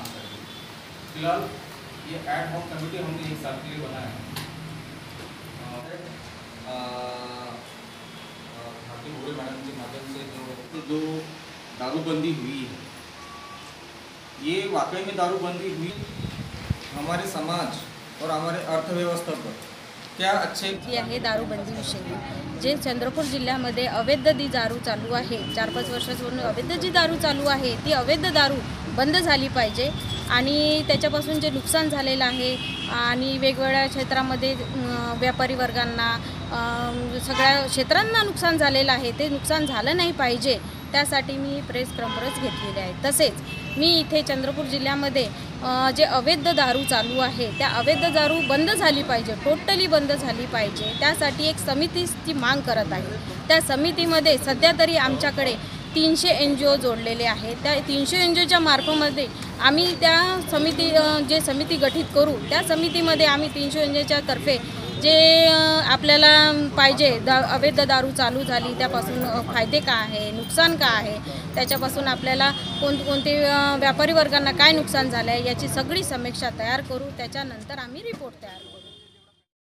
काम करेंगे फ़िलहाल ये एड हॉक कमेटी हमने एक साल के लिए बनाया है। भारतीय अ, मैडम के माध्यम से जो जो दारूबंदी हुई है ये वाकई में दारूबंदी हुई हमारे समाज और हमारे अर्थव्यवस्था पर। क्या अच्छे ती आहे दारूबंदीविषयी जे चंद्रपूर जिल्ह्यामध्ये अवैध जी दारू चालू आहे चार पाच वर्षापासून अवैध जी दारू चालू आहे ती अवैध दारू बंद झाली पाहिजे आणि त्याच्यापासून जे नुकसान झालेलं आहे आणि वेगवेगळ्या क्षेत्रामध्ये व्यापारी वर्गांना सगळ्या क्षेत्रांना नुकसान झालेलं आहे ते नुकसान झालं नाही पाहिजे. त्यासाठी मी प्रेस कॉन्फरन्स घेतलेली आहे. तसेच मी इथे चंद्रपूर जिल्ह्यामध्ये जे अवैध दारू चालू आहे त्या अवैध दारू बंद झाली पाहिजे टोटली बंद झाली पाहिजे त्यासाठी एक समितीची माग करत आहे. त्या समितीमध्ये सध्या तरी आमच्याकडे तीनशे एन जी ओ जोडलेले आहेत. त्या तीनशे एन जी ओच्या मार्फमध्ये आम्ही त्या समिती जे समिती गठीत करू त्या समितीमध्ये आम्ही तीनशे एन जी ओच्या तर्फे जे आपल्याला पाहिजे दा अवैध दारू चालू झाली त्यापासून फायदे काय आहे नुकसान काय आहे त्याच्यापासून आपल्याला कोणकोणते व्यापारी वर्गांना काय नुकसान झालं आहे याची सगळी समीक्षा तयार करू त्याच्यानंतर आम्ही रिपोर्ट तयार करू.